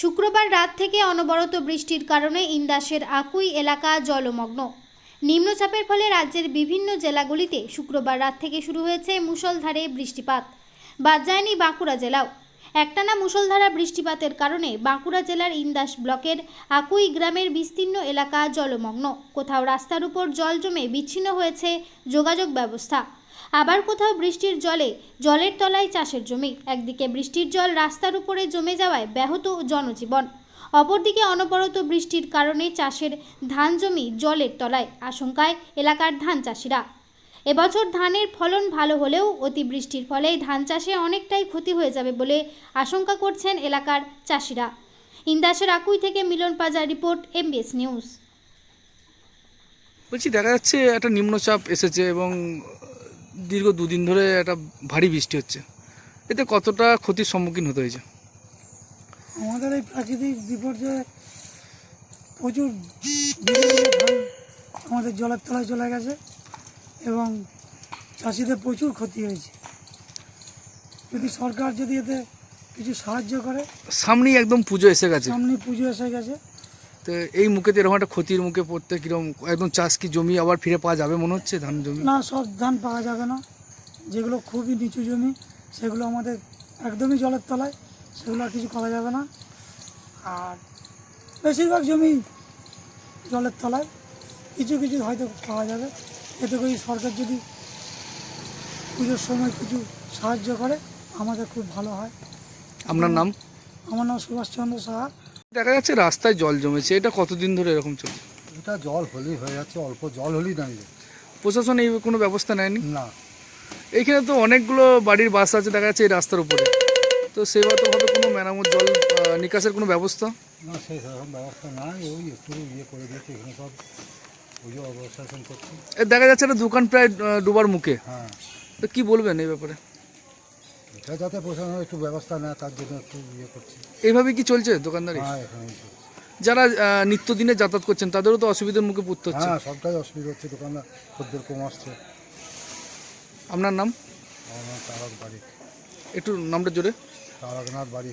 শুক্রবার রাত থেকে অনবরত বৃষ্টির কারণে ইন্দাসের আকুই এলাকা জলমগ্ন। নিম্নচাপের ফলে রাজ্যের বিভিন্ন জেলাগুলিতে শুক্রবার রাত থেকে শুরু হয়েছে মুষলধারে বৃষ্টিপাত। বাদ যায়নি বাঁকুড়া জেলাও। একটানা মুষলধারা বৃষ্টিপাতের কারণে বাঁকুড়া জেলার ইন্দাস ব্লকের আকুই গ্রামের বিস্তীর্ণ এলাকা জলমগ্ন। কোথাও রাস্তার উপর জল জমে বিচ্ছিন্ন হয়েছে যোগাযোগ ব্যবস্থা। আবার কোথাও বৃষ্টির জলে জলের তলায় চাষের জমি। একদিকে বৃষ্টির জল রাস্তার উপরে জমে যাওয়ায় ব্যাহত জনজীবন। অপরদিকে অনবরত বৃষ্টির কারণে চাষের ধান জমি জলের তলায়। আশঙ্কায় এলাকার ধান চাষিরা এবছর ধানের ফলন ভালো হলেও অতিবৃষ্টির ফলে ধান চাষে অনেকটাই ক্ষতি হয়ে যাবে বলে আশঙ্কা করছেন এলাকার চাষিরা। ইন্দাসের আকুই থেকে মিলন পাজার রিপোর্ট এমবিএস নিউজ। বলছি দেখা যাচ্ছে একটা নিম্নচাপ এসেছে এবং দীর্ঘ দুদিন ধরে একটা ভারী বৃষ্টি হচ্ছে। এতে কতটা ক্ষতির সম্মুখীন হতে হয়েছে? আমাদের এই প্রাকৃতিক বিপর্যয়ে প্রচুর আমাদের জলের তলায় চলে গেছে। এবং চাষিদের প্রচুর ক্ষতি হয়েছে। যদি সরকার যদি এতে কিছু সাহায্য করে সামনেই একদম পুজো এসে গেছে। সামনে পুজো এসে গেছে। তো এই মুখে তো এরকম একটা ক্ষতির মুখে পড়তে কীরকম একদম চাষ কি জমি আবার ফিরে পাওয়া যাবে মনে হচ্ছে ধান জমি? না সব ধান পাওয়া যাবে না। যেগুলো খুবই নিচু জমি সেগুলো আমাদের একদমই জলের তলায় সেগুলো আর কিছু করা যাবে না। আর বেশিরভাগ জমি জলের তলায় কিছু কিছু হয়তো পাওয়া যাবে। এতে করে সরকার যদি পুজোর সময় কিছু সাহায্য করে আমাদের খুব ভালো হয়। আপনার নাম? আমার নাম সুভাষচন্দ্র সাহা। দেখা যাচ্ছে রাস্তায় জল জমেছে এটা কতদিন ধরে এরকম চলছে? এটা জল হলেই হয়ে যাচ্ছে অল্প জল হলেই দাঁড়িয়ে প্রশাসন এই কোনো ব্যবস্থা নেয়নি? না। এখানে তো অনেকগুলো বাড়ির বাস আছে দেখা যাচ্ছে এই রাস্তার উপরে। তো সেভাবে কোনো মেরামত জল নিকাশের কোনো ব্যবস্থা? না সেই সেরকম ব্যবস্থা নাই ওই একটু ইয়ে করে দিয়েছে এখানে সব দেখা যাচ্ছে একটা দোকান প্রায় ডুবার মুখে। হ্যাঁ। তো কি বলবেন এই ব্যাপারে? এটা যাতে প্রশাসন একটু ব্যবস্থা নেয় তার জন্য একটু ইয়ে করছে। এইভাবে কি চলছে দোকানদারি? হ্যাঁ এখানে যারা নিত্যদিনে যাতায়াত করছেন তাদেরও তো অসুবিধার মুখে পড়তে হচ্ছে। হ্যাঁ সবটাই অসুবিধা হচ্ছে দোকানদার খদ্দের কম আসছে। আপনার নাম? আমার নাম তারক বাড়ি একটু নামটা জোরে। তারকনাথ বাড়ি